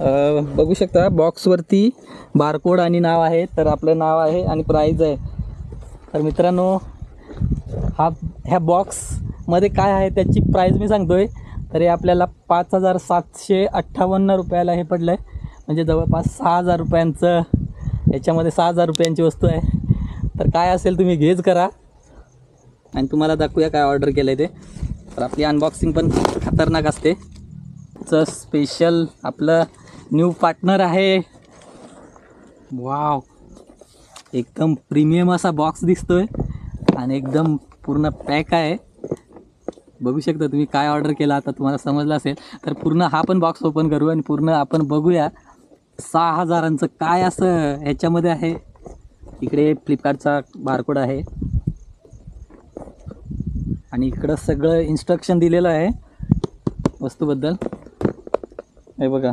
बघू शकता बॉक्सवरती बारकोड आणि नाव आहे तर आपलं नाव आहे आणि प्राईज आहे. तर मित्रांनो हा ह्या बॉक्समध्ये काय आहे त्याची प्राईज मी सांगतोय. आहे तरी आपल्याला पाच हजार सातशे अठ्ठावन्न रुपयाला हे पडलं आहे म्हणजे जवळपास सहा हजार रुपयांचं याच्यामध्ये सहा हजार रुपयांची वस्तू आहे. तर काय असेल तुम्ही घेज करा. आणि तुम्हाला दाखवूया काय ऑर्डर केलं आहे ते. तर आपली अनबॉक्सिंग पण खतरनाक असते. चं स्पेशल आपलं न्यू पार्टनर आहे. वाव एकदम प्रीमियम असा बॉक्स दिसतोय आणि एकदम पूर्ण पॅक आहे. बघू शकता तुम्ही काय ऑर्डर केला आता तुम्हाला समजलं असेल. तर पूर्ण हा पण बॉक्स ओपन करू आणि पूर्ण आपण बघूया सहा हजारांचं काय असं ह्याच्यामध्ये आहे. इकडे फ्लिपकार्टचा बारकोड आहे. आणि इकडं सगळं इन्स्ट्रक्शन दिलेलं आहे वस्तूबद्दल. हे बघा.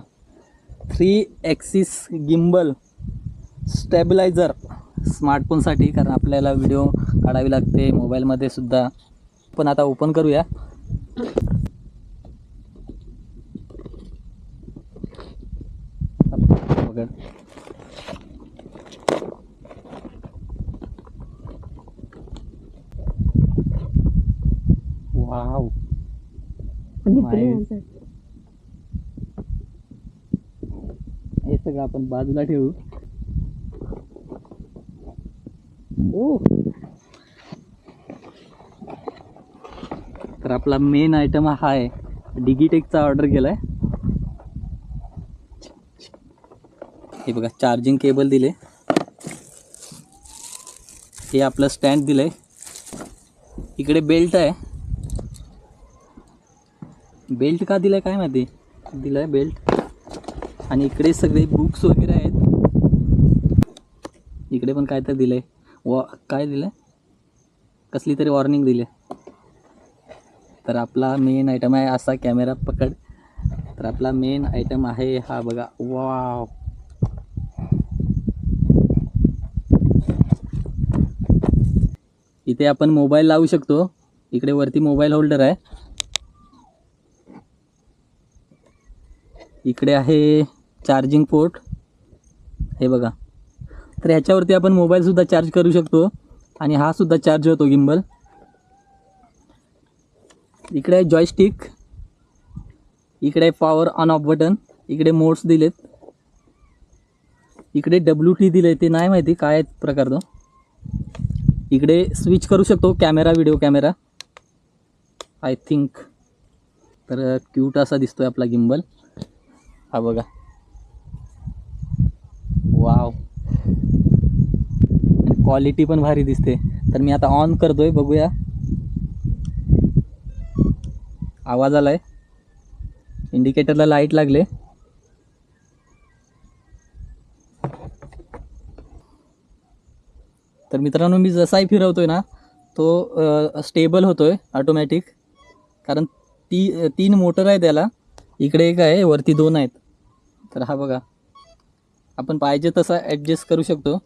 थ्री ॲक्सिस गिम्बल स्टॅबिलायझर स्मार्टफोनसाठी कारण आपल्याला व्हिडिओ काढावी लागते मोबाईलमध्ये सुद्धा. पण आता ओपन करूया. वाव माय- हे सगळं आपण बाजूला ठेवू. ओ. तर आपला मेन आयटम हा आहे. डिगिटेकचा ऑर्डर केलाय. हे बघा चार्जिंग केबल दिले. हे आपलं स्टँड दिलंय. इकडे बेल्ट आहे. बेल्ट का दिलाय काय माहिती? दिलंय बेल्ट आणि इकडे सगळे बुक्स वगैरे आहेत. इकडे पण काय तर दिलंय. वॉ काय दिलंय? कसली तरी वॉर्निंग दिली. तर आपला मेन आयटम आहे असा कॅमेरा पकड. तर आपला मेन आयटम आहे हा बघा. वाव इथे आपण मोबाईल लावू शकतो. इकडे वरती मोबाईल होल्डर आहे. इकडे आहे चार्जिंग पोर्ट. हे बघा. तर ह्याच्यावरती आपण मोबाईलसुद्धा चार्ज करू शकतो. आणि हा सुद्धा चार्ज होतो गिम्बल. इकडे आहे जॉयस्टिक इकडे आहे पॉवर ऑन ऑफ बटन इकडे मोड्स दिलेत. इकडे डब्ल्यू टी दिले ते नाही माहिती काय प्रकार तो. इकडे स्विच करू शकतो. Camera video camera I think तर क्यूट असा दिसतोय आपला गिम्बल हा बघा वाव क्वालिटी पण भारी दिसते. तर मी आता ऑन करतो आहे बघूया. आवाज आलाय. इंडिकेटरला लाइट लागले. तर मित्रांनो मी जसाही फिरवतो आहे ना तो स्टेबल होतो आहे ऑटोमॅटिक कारण ती तीन मोटर आहे त्याला. इकडे एक आहे वरती दोन आहेत. तर हा बघा. आपण पाहिजे तसा ॲडजस्ट करू शकतो.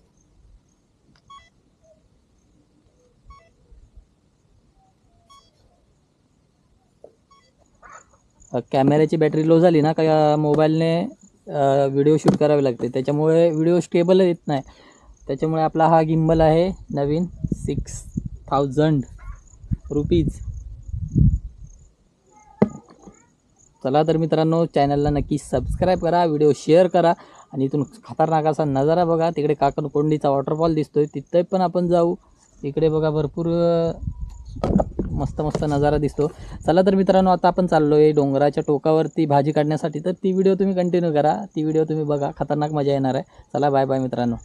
कॅमेऱ्याची बॅटरी लो झाली ना का मोबाईलने व्हिडिओ शूट करावे लागते. त्याच्यामुळे व्हिडिओ स्टेबल येत नाही. त्याच्यामुळे आपला हा गिम्बल आहे नवीन सिक्स थाउजंड रुपीज. चला तर मित्रांनो चॅनलला नक्की सबस्क्राईब करा व्हिडिओ शेअर करा आणि इथून खतरनाक असा नजारा बघा. तिकडे काकणकोंडीचा वॉटरफॉल दिसतोय. तिथे पण आपण जाऊ. इकडे बघा भरपूर मस्त मस्त नजारा दिसतो. चला तर मित्रांनो आता आपण चाललो आहे डोंगराच्या टोकावरती भाजी काढण्यासाठी. तर ती व्हिडिओ तुम्ही कंटिन्यू करा. ती व्हिडिओ तुम्ही बघा. खतरनाक मजा येणार आहे. चला बाय बाय मित्रांनो.